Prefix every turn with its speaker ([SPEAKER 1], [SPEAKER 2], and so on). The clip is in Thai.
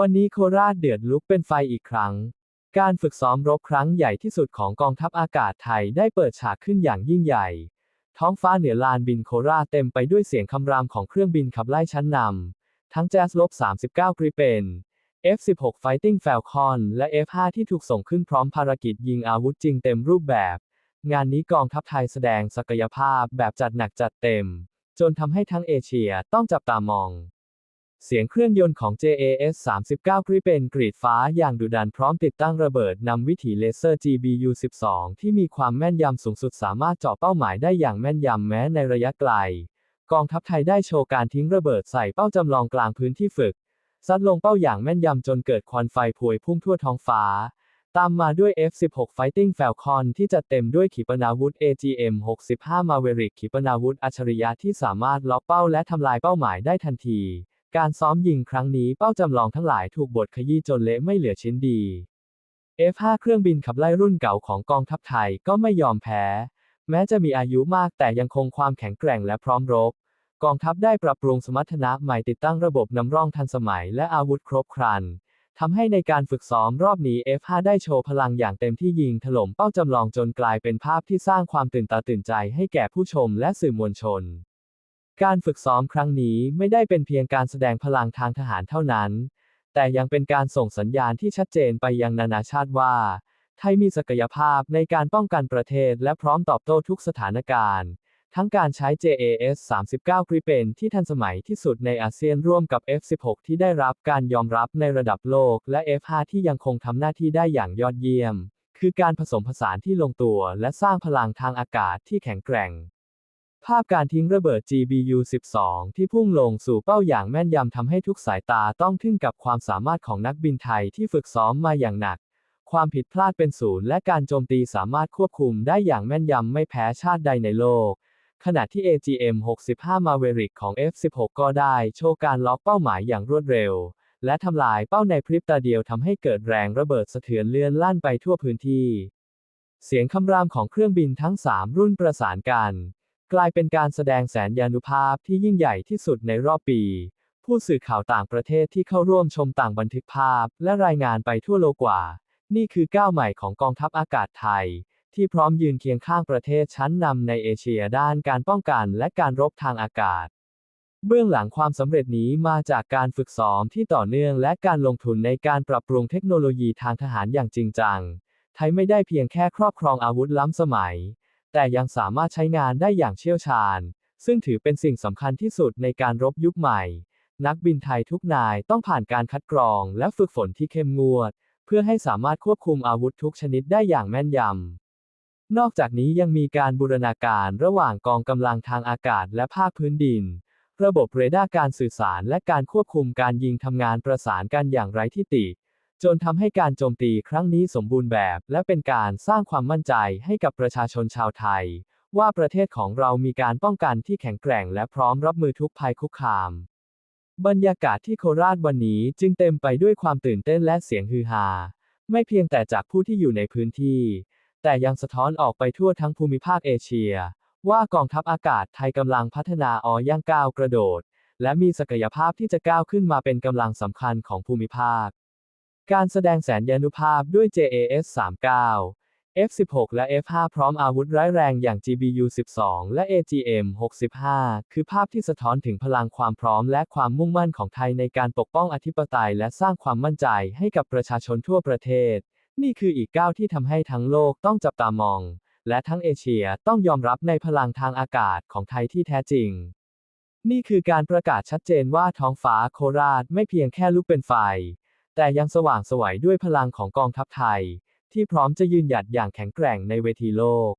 [SPEAKER 1] วันนี้โคราชเดือดลุกเป็นไฟอีกครั้ง การฝึกซ้อมรบครั้งใหญ่ที่สุดของกองทัพอากาศไทยได้เปิดฉากขึ้นอย่างยิ่งใหญ่ ท้องฟ้าเหนือลานบินโคราชเต็มไปด้วยเสียงคำรามของเครื่องบินขับไล่ชั้นนำ ทั้งแจ๊สลบ 39กริเปน F-16 Fighting Falcon และ F-5 ที่ถูกส่งขึ้นพร้อมภารกิจยิงอาวุธจริงเต็มรูปแบบ งานนี้กองทัพไทยแสดงศักยภาพแบบจัดหนักจัดเต็ม จนทำให้ทั้งเอเชียต้องจับตามอง เสียงเครื่องยนต์ของ JAS 39 กริเปนกรีดฟ้าอย่างดุดันพร้อมติดตั้งระเบิดนำวิถีเลเซอร์ GBU 12 ที่มีความแม่นยำสูงสุดสามารถเจาะเป้าหมายได้อย่างแม่นยำแม้ในระยะไกล กองทัพไทยได้โชว์การทิ้งระเบิดใส่เป้าจำลองกลางพื้นที่ฝึก ซัดลงเป้าอย่างแม่นยำจนเกิดควันไฟพวยพุ่งทั่วท้องฟ้า ตามมาด้วย F-16 Fighting Falcon ที่จัดเต็มด้วยขีปนาวุธ AGM-65 Maverick ขีปนาวุธอัจฉริยะที่สามารถล็อกเป้าและทำลายเป้าหมายได้ทันที การซ้อมยิงครั้งนี้เป้าจำลองทั้งหลายถูกบดขยี้จนเละไม่เหลือชิ้นดี F-5 เครื่องบินขับไล่รุ่นเก่าของกองทัพไทยก็ไม่ยอมแพ้ แม้จะมีอายุมากแต่ยังคงความแข็งแกร่งและพร้อมรบ กองทัพได้ปรับปรุงสมรรถนะใหม่ติดตั้งระบบนำร่องทันสมัยและอาวุธครบครันทำให้ในการฝึกซ้อมรอบนี้ F5 ได้โชว์พลังอย่างเต็มที่ยิงถล่มเป้าจำลองจนกลายเป็นภาพที่สร้างความตื่นตาตื่นใจให้แก่ผู้ชมและสื่อมวลชน การฝึกซ้อมครั้งนี้ไม่ได้เป็นเพียงการแสดงพลังทางทหารเท่านั้น แต่ยังเป็นการส่งสัญญาณที่ชัดเจนไปยังนานาชาติว่า ไทยมีศักยภาพในการป้องกันประเทศและพร้อมตอบโต้ทุกสถานการณ์ ทั้งการใช้ JAS 39 Gripen ที่ทันสมัยที่สุดในอาเซียนร่วมกับ F16 ที่ได้รับการยอมรับในระดับโลก และ F5 ที่ยังคงทำหน้าที่ได้อย่างยอดเยี่ยม คือการผสมผสานที่ลงตัวและสร้างพลังทางอากาศที่แข็งแกร่ง ภาพการทิ้งระเบิด GBU 12 ที่พุ่งลงสู่เป้าอย่างแม่นยำทำให้ทุกสายตาต้องทึ่งกับความสามารถของนักบินไทยที่ฝึกซ้อมมาอย่างหนัก ความผิดพลาดเป็นศูนย์และการโจมตีสามารถควบคุมได้อย่างแม่นยำไม่แพ้ชาติใดในโลก ขณะที่ AGM-65 Maverick ของ F16 ก็ได้โชว์การล็อกเป้าหมายอย่างรวดเร็ว และทำลายเป้าในพริบตาเดียวทำให้เกิดแรงระเบิดสะเทือนเลื่อนลั่นไปทั่วพื้นที่ เสียงคำรามของเครื่องบินทั้ง 3 รุ่นประสานกัน กลายเป็นการแสดงแสนยานุภาพที่ยิ่งใหญ่ที่สุดในรอบปี ผู้สื่อข่าวต่างประเทศที่เข้าร่วมชมต่างบันทึกภาพ และรายงานไปทั่วโลกว่า นี่คือก้าวใหม่ของกองทัพอากาศไทย ที่พร้อมยืนเคียงข้างประเทศชั้นนำในเอเชียด้านการป้องกันและการรบทางอากาศ เบื้องหลังความสำเร็จนี้มาจากการฝึกซ้อมที่ต่อเนื่องและการลงทุนในการปรับปรุงเทคโนโลยีทางทหารอย่างจริงจัง ไทยไม่ได้เพียงแค่ครอบครองอาวุธล้ำสมัย แต่ยังสามารถใช้งานได้อย่างเชี่ยวชาญ ซึ่งถือเป็นสิ่งสำคัญที่สุดในการรบยุคใหม่ นักบินไทยทุกนายต้องผ่านการคัดกรองและฝึกฝนที่เข้มงวด เพื่อให้สามารถควบคุมอาวุธทุกชนิดได้อย่างแม่นยำ นอกจากนี้ยังมีการบูรณาการระหว่างกองกำลังทางอากาศและภาคพื้นดิน ระบบเรดาร์การสื่อสารและการควบคุมการยิงทำงานประสานกันอย่างไร้ที่ติ จนทำให้การโจมตีครั้งนี้สมบูรณ์แบบ และเป็นการสร้างความมั่นใจให้กับประชาชนชาวไทย ว่าประเทศของเรามีการป้องกันที่แข็งแกร่ง และพร้อมรับมือทุกภัยคุกคาม บรรยากาศที่โคราชวันนี้จึงเต็มไปด้วยความตื่นเต้นและเสียงฮือฮา ไม่เพียงแต่จากผู้ที่อยู่ในพื้นที่ แต่ยังสะท้อนออกไปทั่วทั้งภูมิภาคเอเชีย ว่ากองทัพอากาศไทยกำลังพัฒนาออย่างก้าวกระโดด และมีศักยภาพที่จะก้าวขึ้นมาเป็นกำลังสำคัญของภูมิภาค การแสดงแสนยานุภาพด้วย JAS 39 F16 และ F5 พร้อมอาวุธร้ายแรงอย่าง GBU 12 และ AGM 65 คือภาพที่สะท้อนถึงพลังความพร้อมและความมุ่งมั่นของไทยในการปกป้องอธิปไตยและสร้างความมั่นใจให้กับประชาชนทั่วประเทศ นี่คืออีกก้าวที่ทำให้ทั้งโลกต้องจับตามอง และทั้งเอเชียต้องยอมรับในพลังทางอากาศของไทยที่แท้จริงนี่คือการประกาศชัดเจนว่าท้องฟ้าโคราชไม่เพียงแค่ลุกเป็นไฟ แต่ยังสว่างสวัยด้วยพลังของกองทัพไทย ที่พร้อมจะยืนหยัดอย่างแข็งแกร่งในเวทีโลก